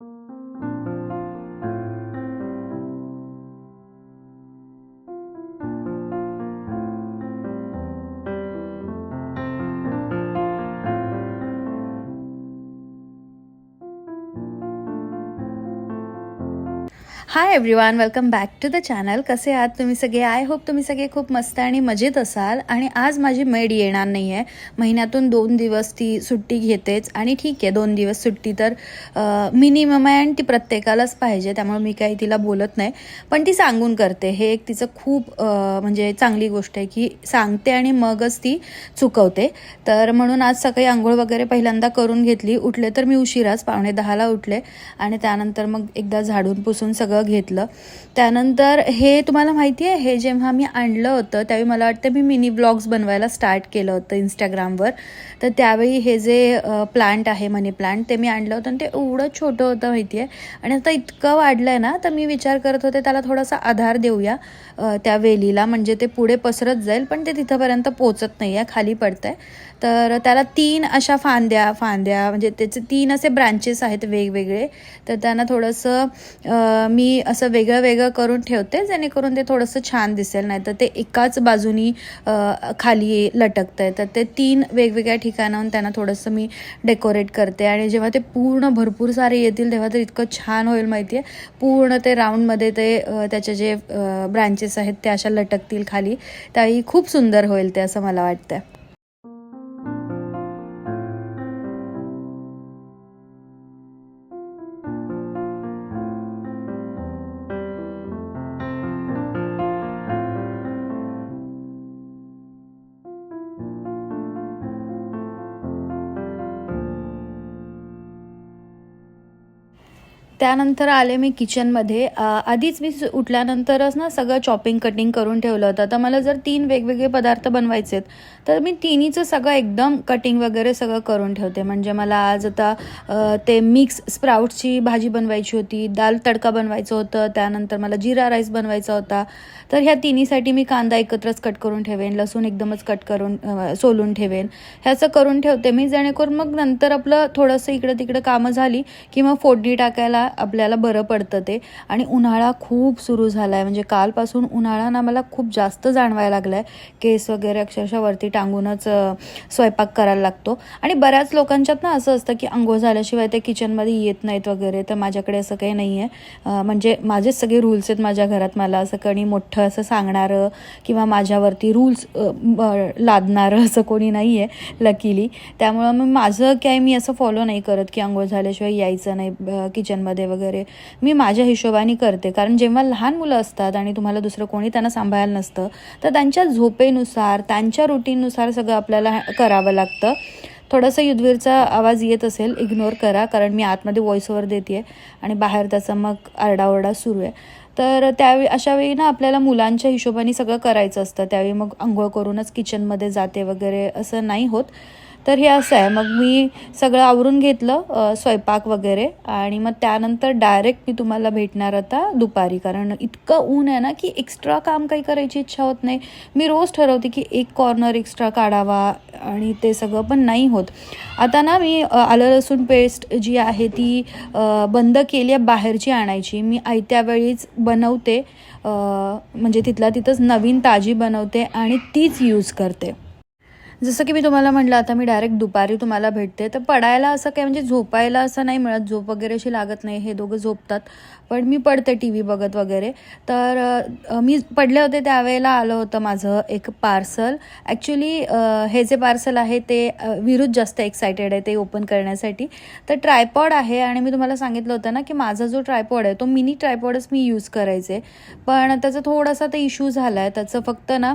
you hi everyone welcome back to the channel कसे आहात तुम्ही सगळे? आय होप तुम्ही सगळे खूप मस्त आणि मजेत असाल. आणि आज माझी मेड येणार नाही आहे महिन्यातून दोन दिवस ती सुट्टी घेतेच. आणि ठीक आहे दोन दिवस सुट्टी तर मिनिमम आहे आणि ती प्रत्येकालाच पाहिजे. त्यामुळे मी काही तिला बोलत नाही. पण ती सांगून करते. हे एक तिचं खूप म्हणजे चांगली गोष्ट आहे की सांगते आणि मगच ती चुकवते. तर म्हणून आज सकाळी आंघोळ वगैरे पहिल्यांदा करून घेतली. उठले तर मी उशिराच पावणे दहाला उठले. आणि त्यानंतर मग एकदा झाडून पुसून सगळं घेतलं. त्यानंतर हे तुम्हाला माहिती आहे हे जेव्हा मी आणलं होतं त्यावेळी मला वाटतं मी मिनी ब्लॉग्स बनवायला स्टार्ट केलं होतं इंस्टाग्रामवर तर त्यावेळी हे जे प्लांट आहे मनी प्लांट ते मी आणलं होतं आणि ते एवढं छोटं होतं माहिती आहे आणि आता इतकं वाढलं आहे ना तर मी विचार करत होते त्याला थोडासा आधार देऊया त्या वेलीला. म्हणजे ते पुढे पसरत जाईल पण ते तिथंपर्यंत पोचत नाही आहे खाली पडतं आहे तर त्याला तीन अशा फांद्या फांद्या म्हणजे त्याचे तीन असे ब्रांचेस आहेत वेगवेगळे. तर त्यांना थोडंसं मी असं वेगळं वेगळं करून ठेवते जेणेकरून ते थोडंसं छान दिसेल. नाही तर ते एकाच बाजूनी खाली लटकतं आहे तर ते तीन वेगवेगळ्या ठिकाणाहून त्यांना थोडंसं मी डेकोरेट करते. आणि जेव्हा ते पूर्ण भरपूर सारे येतील तेव्हा ते इतकं छान होईल माहिती आहे पूर्ण ते राऊंडमध्ये ते त्याचे जे ब्रांचेस आहेत ते अशा लटकतील खाली. त्याही खूप सुंदर होईल ते असं मला वाटतं त्यानंतर आले मी किचनमध्ये आधीच मी उठल्यानंतरच ना सगळं चॉपिंग कटिंग करून ठेवलं होतं. तर मला जर तीन वेगवेगळे पदार्थ बनवायचे आहेत तर मी तिन्हीचं सगळं एकदम कटिंग वगैरे सगळं करून ठेवते. म्हणजे मला आज आता ते मिक्स स्प्राउट्सची भाजी बनवायची होती दाल तडका बनवायचं होतं त्यानंतर मला जिरा राईस बनवायचा होता. तर ह्या तिन्हीसाठी मी कांदा एकत्रच कट करून ठेवेन लसूण एकदमच कट करून सोलून ठेवेन. ह्याचं करून ठेवते मी जेणेकरून मग नंतर आपलं थोडंसं इकडं तिकडं कामं झाली की मग फोडणी टाकायला आपल्याला बरं पडतं ते. आणि उन्हाळा खूप सुरू झाला आहे म्हणजे कालपासून उन्हाळा ना मला खूप जास्त जाणवायला लागला आहे केस वगैरे अक्षरशः वरती टांगूनच स्वयंपाक करायला लागतो. आणि बऱ्याच लोकांच्यात ना असं असतं की आंघोळ झाल्याशिवाय ते किचनमध्ये येत नाहीत वगैरे. तर माझ्याकडे असं काही नाही आहे म्हणजे माझेच सगळे रूल्स आहेत माझ्या घरात. मला असं कोणी मोठं असं सांगणारं किंवा माझ्यावरती रूल्स लादणारं असं कोणी नाही आहे लकीली त्यामुळं मग माझं काय मी असं फॉलो नाही करत की आंघोळ झाल्याशिवाय यायचं नाही किचनमध्ये. किचनमध्ये वगैरे मी माझ्या हिशोबाने करते. कारण जेव्हा लहान मुलं असतात आणि तुम्हाला दुसरं कोणी त्यांना सांभाळायला नसतं तर त्यांच्या झोपेनुसार त्यांच्या रुटीननुसार सगळं आपल्याला करावं लागतं. थोडंसं युद्धवीरचा आवाज येत असेल इग्नोर करा कारण मी आतमध्ये व्हॉइस ओव्हर देते आणि बाहेर त्याचा मग आरडाओरडा सुरू आहे. तर त्यावेळी अशावेळी ना आपल्याला मुलांच्या हिशोबाने सगळं करायचं असतं. त्यावेळी मग आंघोळ करूनच किचनमध्ये जाते वगैरे असं नाही होत. तर हे असं आहे. मग मी सगळं आवरून घेतलं स्वयंपाक वगैरे आणि मग त्यानंतर डायरेक्ट मी तुम्हाला भेटणार आता दुपारी. कारण इतकं ऊन आहे ना की एक्स्ट्रा काम काही करायची इच्छा होत नाही. मी रोज ठरवते की एक कॉर्नर एक्स्ट्रा काढावा आणि ते सगळं पण नाही होत. आता ना मी आलं लसूण पेस्ट जी आहे ती बंद केली आहे बाहेरची आणायची. मी आयत्या वेळीच बनवते म्हणजे तिथला तिथंच नवीन ताजी बनवते आणि तीच यूज करते. जसं की मी तुम्हाला म्हटलं आता मी डायरेक्ट दुपारी तुम्हाला भेटते. तर पडायला असं काय म्हणजे झोपायला असं नाही मिळत. झोप वगैरे अशी लागत नाही. हे दोघं झोपतात. पण मी पडते टी व्ही बघत वगैरे. तर मी पडले होते त्यावेळेला आलं होतं माझं एक पार्सल ॲक्च्युली हे जे पार्सल आहे ते विरुद्ध जास्त एक्सायटेड आहे ते ओपन करण्यासाठी. तर ट्रायपॉड आहे आणि मी तुम्हाला सांगितलं होतं ना की माझा जो ट्रायपॉड आहे तो मिनी ट्रायपॉडच मी यूज करायचे. पण त्याचा थोडासा तर इश्यू झाला आहे त्याचं फक्त ना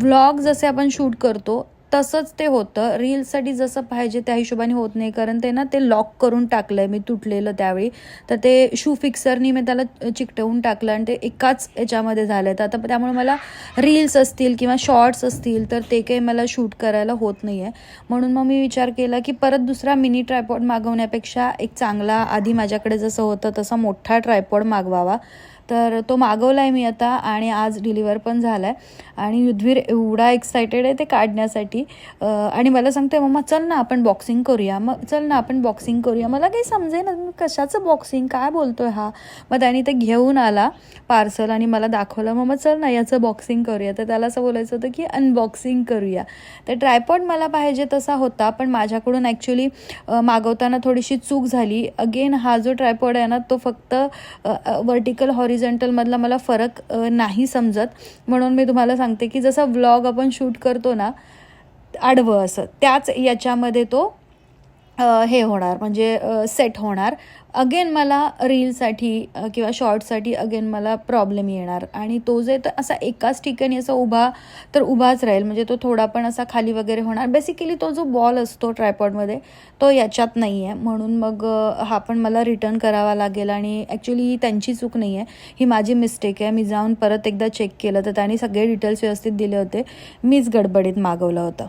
व्लॉग जसे आपण शूट करतो तसंच ते होतं. रील्ससाठी जसं पाहिजे त्या हिशोबाने होत नाही. कारण ते ना ते लॉक करून टाकलं आहे मी तुटलेलं त्यावेळी. तर ते शू फिक्सरनी मी त्याला चिकटवून टाकलं आणि ते एकाच याच्यामध्ये झालं आहे तर आता त्यामुळे मला रील्स असतील किंवा शॉर्ट्स असतील तर ते काही मला शूट करायला होत नाही आहे म्हणून मग मी विचार केला की परत दुसरा मिनी ट्रायपॉड मागवण्यापेक्षा एक चांगला आधी माझ्याकडे जसं होतं तसा मोठा ट्रायपॉड मागवावा. तर तो मागवला आहे मी आता आणि आज डिलिव्हर पण झाला आहे आणि युद्धवीर एवढा एक्सायटेड आहे ते काढण्यासाठी. आणि मला सांगते मम्मा चल ना आपण बॉक्सिंग करूया. मग चल ना आपण बॉक्सिंग करूया. मला काही समजेना कशाचं बॉक्सिंग काय बोलतोय हा? मग त्याने ते घेऊन आला पार्सल आणि मला दाखवलं मग मग चल ना याचं बॉक्सिंग करूया. तर त्याला असं बोलायचं होतं की अनबॉक्सिंग करूया. तर ट्रायपॉड मला पाहिजे तसा होता पण माझ्याकडून ॲक्च्युली मागवताना थोडीशी चूक झाली. अगेन हा जो ट्रायपॉड आहे ना तो फक्त वर्टिकल हॉरि हॉरिझॉन्टलमधला मला फरक नाही समजत. म्हणून मी तुम्हाला सांगते की जसा व्लॉग आपण शूट करतो ना आडवं असं त्याच याच्यामध्ये तो हे होणार म्हणजे सेट होणार. अगेन मला रीलसाठी किंवा शॉर्टसाठी अगेन मला प्रॉब्लेम येणार. आणि तो जे तर असा एकाच ठिकाणी असा उभा तर उभाच राहील. म्हणजे तो थोडा पण असा खाली वगैरे होणार. बेसिकली तो जो बॉल असतो ट्रायपॉडमध्ये तो याच्यात नाही आहे म्हणून मग हा पण मला रिटर्न करावा लागेल. आणि ॲक्च्युली त्यांची चूक नाही आहे ही माझी मिस्टेक आहे. मी जाऊन परत एकदा चेक केलं. तर त्यांनी सगळे डिटेल्स व्यवस्थित दिले होते. मीच गडबडीत मागवलं होतं.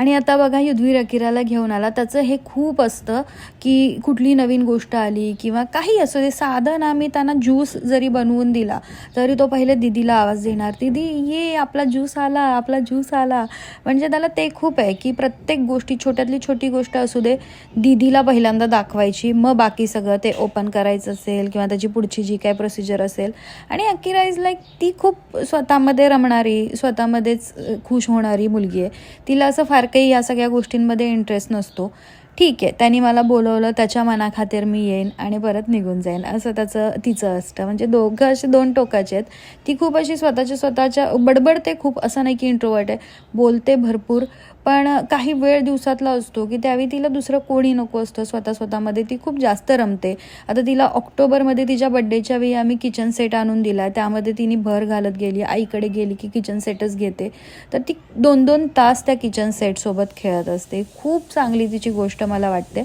आणि आता बघा युद्धवीर अकिराला घेऊन आला. त्याचं हे खूप असतं की कुठली नवीन गोष्ट आली किंवा काही असो ते साधं ना मी त्यांना ज्यूस जरी बनवून दिला तरी तो पहिले दिदीला आवाज देणार. दिदी ये आपला ज्यूस आला आपला ज्यूस आला. म्हणजे त्याला ते खूप आहे की प्रत्येक गोष्टी छोट्यातली छोटी गोष्ट असू दे दिदीला पहिल्यांदा दाखवायची. मग बाकी सगळं ते ओपन करायचं असेल किंवा त्याची पुढची जी काय प्रोसिजर असेल. आणि अकिरा इज लाईक ती खूप स्वतःमध्ये रमणारी स्वतःमध्येच खुश होणारी मुलगी आहे. तिला असं फार काही या सगळ्या गोष्टींमध्ये इंटरेस्ट नसतो. ठीक आहे त्यांनी मला बोलवलं त्याच्या मनाखातीर मी येईन आणि परत निघून जाईन. असं त्याचं तिचं असतं. म्हणजे दोघं असे दोन टोकाचे आहेत. ती खूप अशी स्वतःच्या स्वतःच्या बडबडते खूप. असं नाही की इंट्रोवर्ट आहे. बोलते भरपूर. पण काही वेळ दिवसातला असतो की त्यावेळी तिला दुसरं कोणी नको असतं स्वतः स्वतःमध्ये. ती खूप जास्त रमते. आता तिला ऑक्टोबरमध्ये तिच्या बड्डेच्या वेळी आम्ही किचन सेट आणून दिला त्यामध्ये तिने भर घालत गेली आईकडे गेली की किचन सेटच घेते. तर ती दोन दोन तास त्या किचन सेटसोबत खेळत असते. खूप चांगली तिची गोष्ट मला वाटते.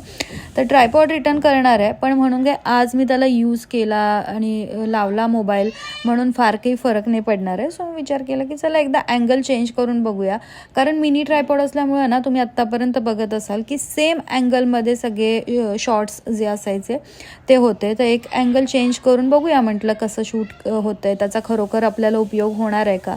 तर ट्रायपॉड रिटर्न करणार आहे पण म्हणून काय आज मी त्याला यूज केला आणि लावला मोबाईल म्हणून फार काही फरक नाही पडणार आहे. सो मी विचार केला की चला एकदा अँगल चेंज करून बघूया. कारण मिनी ट्रायपॉड असल्यामुळे ना तुम्ही आत्तापर्यंत बघत असाल की सेम अँगलमध्ये सगळे शॉर्ट्स जे असायचे ते होते. तर एक अँगल चेंज करून बघूया म्हटलं कसं शूट होतं आहे त्याचा खरोखर आपल्याला उपयोग होणार आहे का?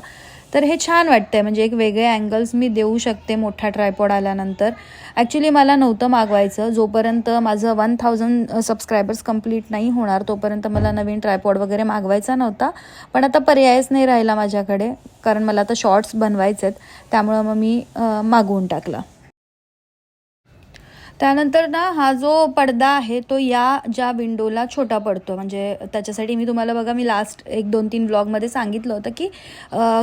तर हे छान वाटतंय. म्हणजे एक वेगळे अँगल्स मी देऊ शकते मोठा ट्रायपॉड आल्यानंतर. ॲक्च्युली मला नव्हतं मागवायचं. जोपर्यंत माझं वन थाउजंड सबस्क्रायबर्स कंप्लीट नाही होणार तोपर्यंत मला नवीन ट्रायपॉड वगैरे मागवायचा नव्हता. पण आता पर्यायच नाही राहिला माझ्याकडे. कारण मला आता शॉर्ट्स बनवायचे आहेत त्यामुळं मग मी मागवून टाकला. त्यानंतर ना हा जो पडदा आहे तो या ज्या विंडोला छोटा पडतो. म्हणजे त्याच्यासाठी मी तुम्हाला बघा मी लास्ट एक दोन तीन ब्लॉगमध्ये सांगितलं होतं की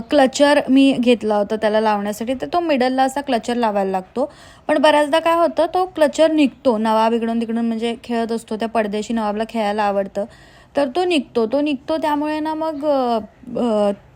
क्लचर मी घेतला होता त्याला लावण्यासाठी. तर तो मिडलला असा क्लचर लावायला लागतो. पण बऱ्याचदा काय होतं तो क्लचर निघतो. नवाब इकडून तिकडून म्हणजे खेळत असतो त्या पडद्याशी नवाबला खेळायला आवडतं. तर तो निघतो. तो निघतो त्यामुळे ना मग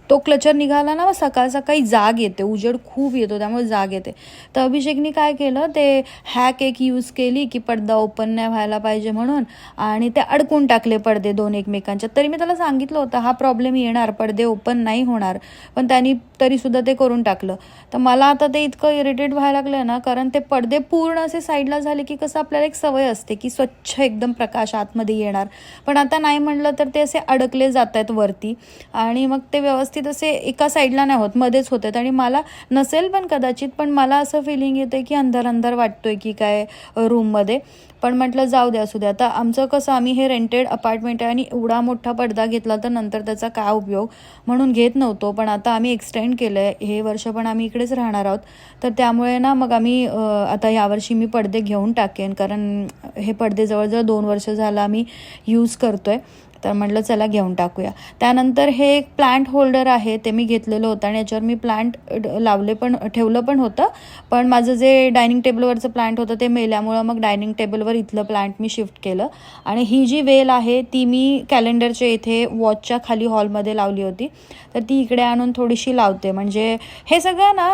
तो क्लचर निघाला ना मग सकाळ सकाळी जाग येते उजेड खूप येतो त्यामुळे जाग येते. तर अभिषेकनी काय केलं ते हॅक एक यूज केली की पडदा ओपन नाही व्हायला पाहिजे म्हणून आणि ते अडकून टाकले पडदे दोन एकमेकांच्या. तरी मी त्याला सांगितलं होतं हा प्रॉब्लेम येणार पडदे ओपन नाही होणार. पण त्यांनी तरीसुद्धा ते करून टाकलं. तर मला आता ते इतकं इरिटेट व्हायला लागलं ना कारण ते पडदे पूर्ण असे साईडला झाले की कसं आपल्याला एक सवय असते की स्वच्छ एकदम प्रकाश आतमध्ये येणार. पण आता नाही म्हणलं तर ते असे अडकले जात आहेत वरती आणि मग ते व्यवस्थित असे एका साईडला नाही होत मध्येच होत आहेत. आणि मला नसेल पण कदाचित पण मला असं फिलिंग येतं की अंधार अंधार वाटतोय की काय रूममध्ये पण म्हटलं जाऊ द्या असू द्या. आता आमचं कसं आम्ही हे रेंटेड अपार्टमेंट आहे आणि एवढा मोठा पडदा घेतला तर नंतर त्याचा काय उपयोग? म्हणून घेत नव्हतो पण आता आम्ही एक्सटेंड केलं आहे हे वर्ष पण आम्ही इकडेच राहणार आहोत. तर त्यामुळे ना मग आम्ही आता यावर्षी मी पडदे घेऊन टाकेन. कारण हे पडदे जवळजवळ दोन वर्ष झालं आम्ही यूज करतोय. तर म्हटलं चला घेऊन टाकूया. त्यानंतर हे एक प्लांट होल्डर आहे ते मी घेतलेलं होतं आणि याच्यावर मी प्लांट लावले पण ठेवलं पण होतं. पण माझं जे डायनिंग टेबलवरचं प्लांट होतं ते मेल्यामुळं मग डायनिंग टेबलवर इथलं प्लांट मी शिफ्ट केलं. आणि ही जी वेल आहे ती मी कॅलेंडरच्या इथे वॉचच्या खाली हॉलमध्ये लावली होती. तर ती इकडे आणून थोडीशी लावते. म्हणजे हे सगळं ना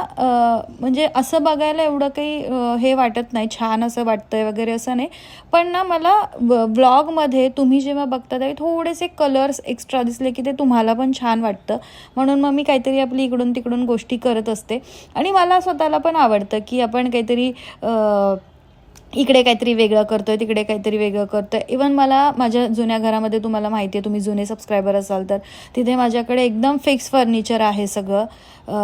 म्हणजे असं बघायला एवढं काही हे वाटत नाही. छान असं वाटतंय वगैरे असं नाही. पण ना मला ब्लॉगमध्ये तुम्ही जेव्हा बघता थोडं थोडेसे कलर्स एक्स्ट्रा दिसले की ते तुम्हाला पण छान वाटतं. म्हणून मग मी काहीतरी आपली इकडून तिकडून गोष्टी करत असते. आणि मला स्वतःला पण आवडतं की आपण काहीतरी इकडे काहीतरी वेगळं करतोय तिकडे काहीतरी वेगळं करतोय. इवन मला माझ्या जुन्या घरामध्ये तुम्हाला माहिती आहे तुम्ही जुने सबस्क्रायबर असाल तर तिथे माझ्याकडे एकदम फिक्स फर्निचर आहे सगळं.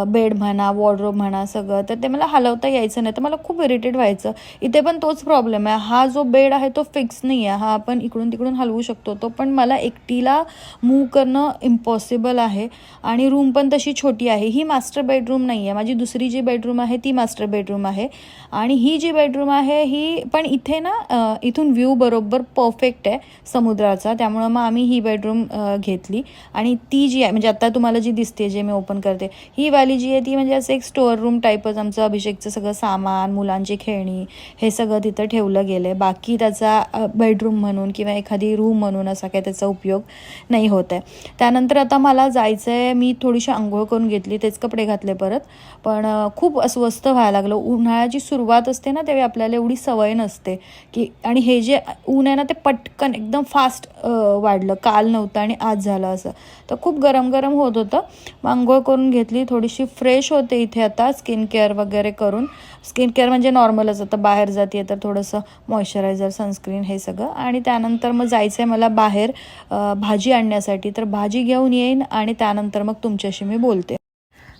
बेड म्हणा वॉर्डरोब म्हणा सगळं. तर ते मला हलवता यायचं नाही तर मला खूप इरिटेट व्हायचं. इथे पण तोच प्रॉब्लेम आहे. हा जो बेड आहे तो फिक्स नाही आहे हा आपण इकडून तिकडून हलवू शकतो. तो पण मला एकटीला मूव करणं इम्पॉसिबल आहे. आणि रूम पण तशी छोटी आहे. ही मास्टर बेडरूम नाही आहे माझी दुसरी जी बेडरूम आहे ती मास्टर बेडरूम आहे. आणि ही जी बेडरूम आहे ही पण इथे ना इथून व्ह्यू बरोबर परफेक्ट आहे समुद्राचा. त्यामुळं मग आम्ही ही बेडरूम घेतली. आणि ती जी आहे म्हणजे आता तुम्हाला जी दिसते जे मी ओपन करते ही वाली जी आहे ती म्हणजे असं एक स्टोअर रूम टाईपच आमचं अभिषेकचं सगळं सामान मुलांची खेळणी हे सगळं तिथं ठेवलं गेलं आहे बाकी त्याचा बेडरूम म्हणून किंवा एखादी रूम म्हणून असा काही त्याचा उपयोग नाही होत आहे. त्यानंतर आता मला जायचं आहे मी थोडीशी आंघोळ करून घेतली तेच कपडे घातले परत. पण खूप अस्वस्थ व्हायला लागलं. उन्हाळ्याची सुरुवात असते ना त्यावेळी आपल्याला एवढी सवय नसते की आणि हे जे ऊन आहे ना ते पटकन एकदम फास्ट वाढलं. काल नव्हतं आणि आज झालं असं. तर खूप गरम गरम होत होतं. आंघोळ करून घेतली. थोडीशी फ्रेश होते इथे आता स्किन केअर वगैरे करून. स्किन केअर म्हणजे नॉर्मलच आता बाहेर जाते तर थोडंसं मॉइश्चरायझर सनस्क्रीन हे सगळं. आणि त्यानंतर मग जायचं आहे मला बाहेर भाजी आणण्यासाठी. तर भाजी घेऊन येईन आणि त्यानंतर मग तुमच्याशी मी बोलते.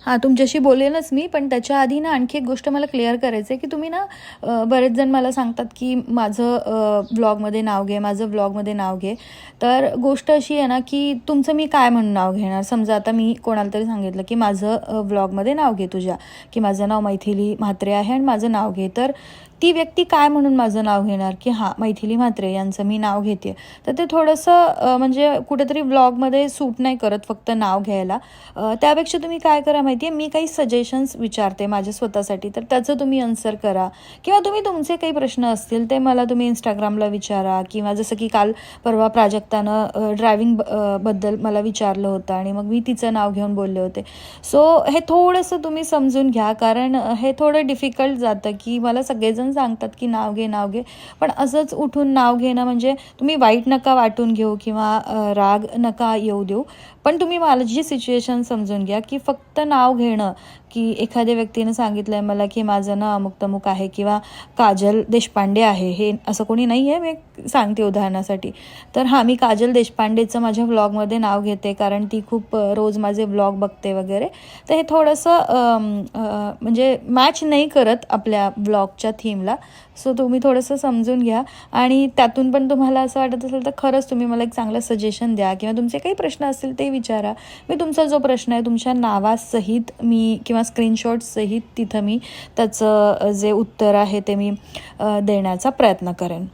हां तुमच्याशी बोलेनच मी पण त्याच्या आधी ना आणखी एक गोष्ट मला क्लिअर करायचं आहे की तुम्ही ना बरेच जण मला सांगतात की माझं ब्लॉगमध्ये नाव घे माझं व्लॉगमध्ये नाव घे. तर गोष्ट अशी आहे ना की तुमचं मी काय म्हणून नाव घेणार? समजा आता मी कोणाला तरी सांगितलं की माझं व्लॉगमध्ये नाव घे तुझ्या की माझं नाव मैथिली म्हात्रे आहे आणि माझं नाव घे. तर ती व्यक्ती काय म्हणून माझं नाव घेणार? की हां मैथिली म्हात्रे यांचं मी नाव घेते. तर ते थोडंसं म्हणजे कुठेतरी व्लॉगमध्ये सूट नाही करत फक्त नाव घ्यायला. त्यापेक्षा तुम्ही काय करा माहिती आहे मी काही सजेशन्स विचारते माझ्या स्वतःसाठी. तर त्याचं तुम्ही आन्सर करा. किंवा तुम्ही तुमचे काही प्रश्न असतील ते मला तुम्ही इंस्टाग्रामला विचारा. किंवा जसं की काल परवा प्राजक्तानं ड्रायव्हिंगबद्दल मला विचारलं होतं आणि मग मी तिचं नाव घेऊन बोलले होते. सो हे थोडंसं तुम्ही समजून घ्या. कारण हे थोडं डिफिकल्ट जातं की मला सगळेजण सांगतात की नाव घे नाव घे. पण असंच उठून नाव घेणं म्हणजे तुम्ही वाईट नका वाटून घेऊ किंवा राग नका येऊ देऊ. पण तुम्ही माझी सिच्युएशन समजून घ्या की फक्त नाव घेणं की एखाद्या व्यक्तीनं सांगितलं आहे मला की माझं ना अमुक तमुक आहे किंवा काजल देशपांडे आहे हे असं कोणी नाही आहे मी सांगते उदाहरणासाठी. तर हां मी काजल देशपांडेचं माझ्या व्लॉगमध्ये नाव घेते कारण ती खूप रोज माझे व्लॉग बघते वगैरे. तर हे थोडंसं म्हणजे मॅच नाही करत आपल्या व्लॉगच्या थीमला सो तुम्ही थोडंसं समजून घ्या. आणि त्यातून पण तुम्हाला असं वाटत असेल तर खरंच तुम्ही मला एक चांगलं सजेशन द्या किंवा तुमचे काही प्रश्न असतील ते विचारा. मी तुमचा जो प्रश्न आहे तुमच्या नावासहित मी किंवा स्क्रीनशॉटसहित तिथं मी त्याचं जे उत्तर आहे ते मी देण्याचा प्रयत्न करेन.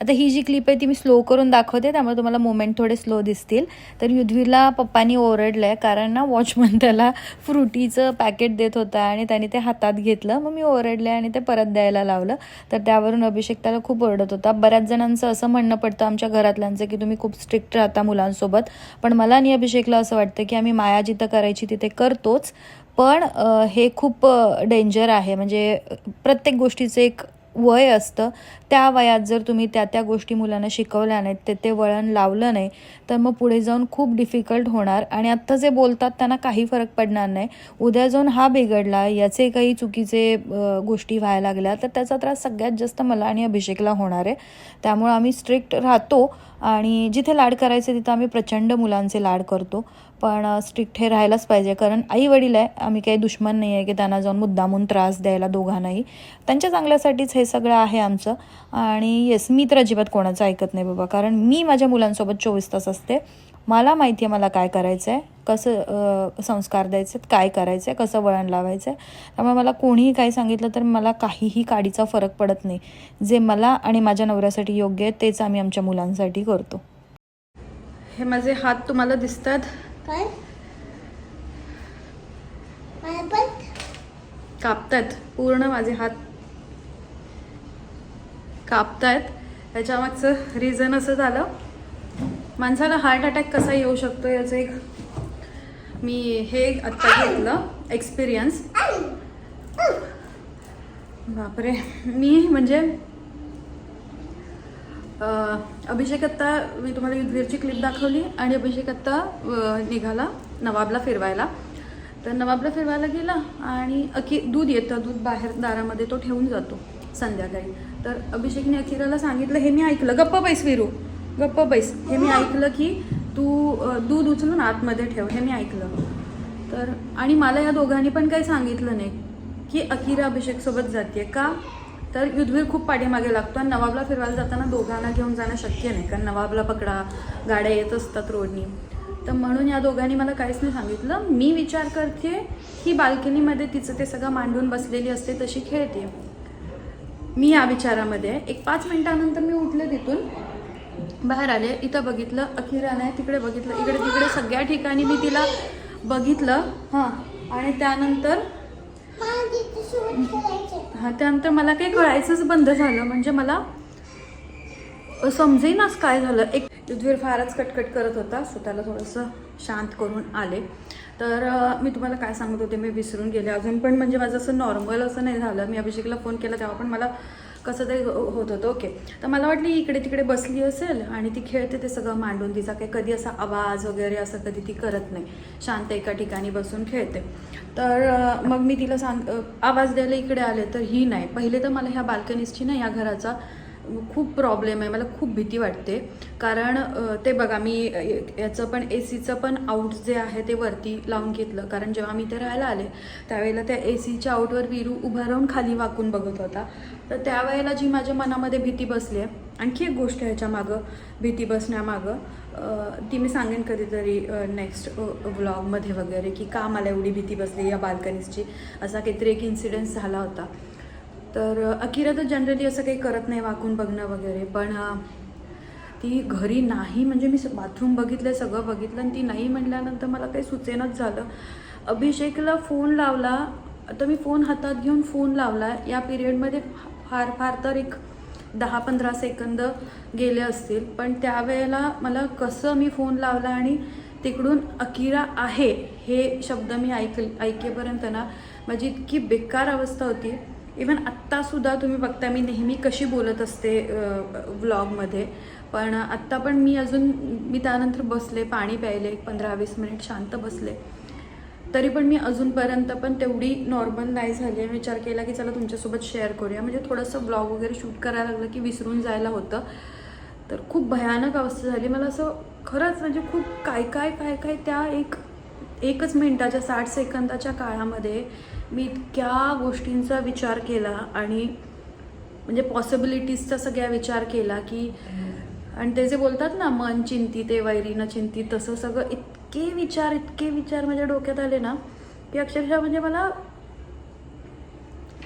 आता ही जी क्लिप आहे ती मी स्लो करून दाखवते त्यामुळे तुम्हाला मोमेंट थोडे स्लो दिसतील. तर युद्धवीरला पप्पानी ओरडलं आहे कारण ना वॉचमन त्याला फ्रुटीचं पॅकेट देत होता आणि त्याने ते हातात घेतलं. मग मी ओरडले आणि ते परत द्यायला लावलं. तर त्यावरून अभिषेक त्याला खूप ओरडत होता. बऱ्याच जणांचं असं म्हणणं पडतं आमच्या घरातल्यांचं की तुम्ही खूप स्ट्रिक्ट राहता मुलांसोबत. पण मला आणि अभिषेकला असं वाटतं की आम्ही माया जिथं करायची तिथे करतोच. पण हे खूप डेंजर आहे. म्हणजे प्रत्येक गोष्टीचं एक वय असतं त्या वयात जर तुम्ही त्या त्या गोष्टी मुलांना शिकवल्या नाहीत ते ते वळण लावलं नाही तर मग पुढे जाऊन खूप डिफिकल्ट होणार. आणि आत्ता जे बोलतात त्यांना काही फरक पडणार नाही. उद्या जाऊन हा बिघडला याचे काही चुकीचे गोष्टी व्हायला लागल्या तर त्याचा त्रास सगळ्यात जास्त मला आणि अभिषेकला होणार आहे. त्यामुळं आम्ही स्ट्रिक्ट राहतो. आणि जिथे लाड करायचे तिथं आम्ही प्रचंड मुलांचे लाड करतो. पण स्ट्रिक्ट हे राहायलाच पाहिजे. कारण आई वडील आहे आम्ही काही दुश्मन नाही आहे की त्यांना जाऊन मुद्दामून त्रास द्यायला दोघांनाही. त्यांच्या चांगल्यासाठीच हे सगळं आहे आमचं. आणि येस मी तर अजिबात कोणाचं ऐकत नाही बाबा. कारण मी माझ्या मुलांसोबत चोवीस तास असते. मला माहिती आहे मला काय करायचं आहे कसं संस्कार द्यायचे आहेत, काय करायचं आहे कसं वळण लावायचं आहे त्यामुळे मला कोणीही काही सांगितलं तर मला काहीही काडीचा फरक पडत नाही. जे मला आणि माझ्या नवऱ्यासाठी योग्य आहे तेच आम्ही आमच्या मुलांसाठी करतो. हे माझे हात तुम्हाला दिसतात. काय? कापतायत. पूर्ण माझे हात कापतायत. त्याच्यामागचं रिझन असं झालं. माणसाला हार्ट अटॅक कसा येऊ शकतो याचं एक मी हे आत्ता घेतलं एक्सपिरियन्स बापरे. मी म्हणजे अभिषेक आत्ता मी तुम्हाला युद्धवीरची क्लिप दाखवली आणि अभिषेक आत्ता निघाला नवाबला फिरवायला. तर नवाबला फिरवायला गेला आणि अकी दूध येतं दूध बाहेर दारामध्ये तो ठेवून जातो संध्याकाळी. तर अभिषेकने अकिराला सांगितलं हे मी ऐकलं. गप्प बैस विरू. गप्प बैस. हे मी ऐकलं की तू दूध उचलून आतमध्ये ठेव. हे मी ऐकलं. तर आणि मला या दोघांनी पण काही सांगितलं नाही की अकिरा अभिषेक सोबत जाते का? तर युद्धवीर खूप पाठीमागे लागतो आणि नवाबला फिरवायला जाताना दोघांना घेऊन जाणं शक्य नाही कारण नवाबला पकडा गाड्या येत असतात रोडनी. तर म्हणून या दोघांनी मला काहीच नाही सांगितलं. मी विचार करते की बाल्कनीमध्ये तिचं ते सगळं मांडून बसलेली असते तशी खेळते. मी या विचारामध्ये एक पाच मिनिटानंतर मी उठले तिथून. बाहेर आले इथं बघितलं अखिरा नाही तिकडे बघितलं इकडे तिकडे सगळ्या ठिकाणी मी तिला बघितलं हां. आणि त्यानंतर हां त्यानंतर मला काही कळायचंच बंद झालं. म्हणजे मला समजेनाच काय झालं. एक युद्धवीर फारच कटकट करत होता सो त्याला थोडंसं शांत करून आले. तर मी तुम्हाला काय सांगत होते मी विसरून गेले. अजून पण म्हणजे माझं असं नॉर्मल असं नाही झालं. मी अभिषेकला फोन केला तेव्हा पण मला कसं तरी हो- होत होतं. ओके. तर मला वाटलं इकडे तिकडे बसली असेल आणि ती खेळते ते सगळं मांडून तिचा काही कधी असा आवाज वगैरे असं कधी ती करत नाही. शांत एका ठिकाणी बसून खेळते. तर मग मी तिला सांग आवाज द्यायला इकडे आले तर ही नाही. पहिले तर मला ह्या बाल्कनीजची ना या घराचा खूप प्रॉब्लेम आहे. मला खूप भीती वाटते. कारण ते बघा मी याचं पण ए सीचं पण आऊट जे आहे ते वरती लावून घेतलं. कारण जेव्हा मी इथे राहायला आले त्यावेळेला त्या ए सीच्या आऊटवर विरू उभा राहून खाली वाकून बघत होता. तर त्यावेळेला जी माझ्या मनामध्ये भीती बसली आहे आणखी एक गोष्ट ह्याच्या मागं भीती बसण्यामागं ती मी सांगेन कधीतरी नेक्स्ट व्लॉगमध्ये वगैरे की का मला एवढी भीती बसली या बाल्कनीजची असा काहीतरी एक इन्सिडेंट झाला होता. तर अकिरा तर जनरली असं काही करत नाही वाकून बघणं वगैरे पण ती घरी नाही म्हणजे मी बाथरूम बघितलं सगळं बघितलं आणि ती नाही म्हटल्यानंतर मला काही सुचेनच झालं. अभिषेकला फोन लावला तर मी फोन हातात घेऊन फोन लावला या पिरियडमध्ये फार फार तर एक दहा पंधरा सेकंद गेले असतील पण त्यावेळेला मला कसं मी फोन लावला आणि तिकडून अकिरा आहे हे शब्द मी ऐक ऐकेपर्यंत ना माझी इतकी बेकार अवस्था होती. इवन आत्तासुद्धा तुम्ही बघता मी नेहमी कशी बोलत असते व्लॉगमध्ये. पण आत्ता पण मी अजून मी त्यानंतर बसले पाणी प्यायले एक पंधरा वीस मिनिट शांत बसले. तरी पण मी अजूनपर्यंत पण तेवढी नॉर्मल नाही झाली आहे. विचार केला की चला तुमच्यासोबत शेअर करूया. म्हणजे थोडंसं ब्लॉग वगैरे शूट करायला लागलं की विसरून जायला होतं. तर खूप भयानक अवस्था झाली. मला असं खरंच म्हणजे खूप काय काय काय काय त्या एक एकच मिनटाच्या साठ सेकंदाच्या काळामध्ये मी इतक्या गोष्टींचा विचार केला आणि म्हणजे पॉसिबिलिटीजचा सगळ्या विचार केला की आणि ते जे बोलतात ना मन चिंती ते वैरीनं चिंती तसं सगळं इतके विचार इतके विचार माझ्या डोक्यात आले ना की अक्षरशः म्हणजे मला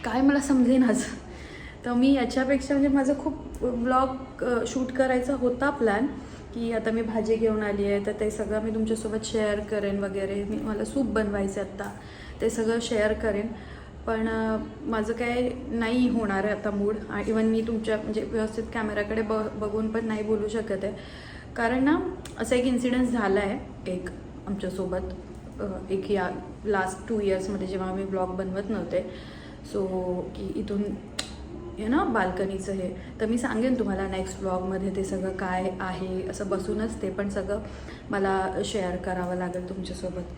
काय मला समजेनाच तर मी याच्यापेक्षा म्हणजे माझं खूप ब्लॉग शूट करायचा होता प्लॅन की आता मी भाजी घेऊन आली आहे तर ते सगळं मी तुमच्यासोबत शेअर करेन वगैरे. मी मला सूप बनवायचं आहे आत्ता ते सगळं शेअर करेन. पण माझं काय नाही होणार आहे आता मूड इवन मी तुमच्या म्हणजे व्यवस्थित कॅमेराकडे ब बघून पण नाही बोलू शकत आहे. कारण ना असा एक इन्सिडन्स झाला आहे एक आमच्यासोबत एक या लास्ट टू इयर्समध्ये जेव्हा मी ब्लॉग बनवत नव्हते. सो की इथून हे ना बाल्कनीचं हे. तर मी सांगेन तुम्हाला नेक्स्ट ब्लॉगमध्ये ते सगळं काय आहे असं बसूनच ते पण सगळं मला शेअर करावं लागेल तुमच्यासोबत.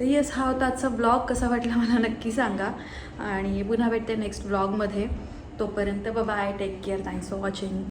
तर येस हा होता आजचा ब्लॉग कसा वाटला मला नक्की सांगा. आणि पुन्हा भेटते नेक्स्ट ब्लॉगमध्ये तोपर्यंत bye take care thanks for watching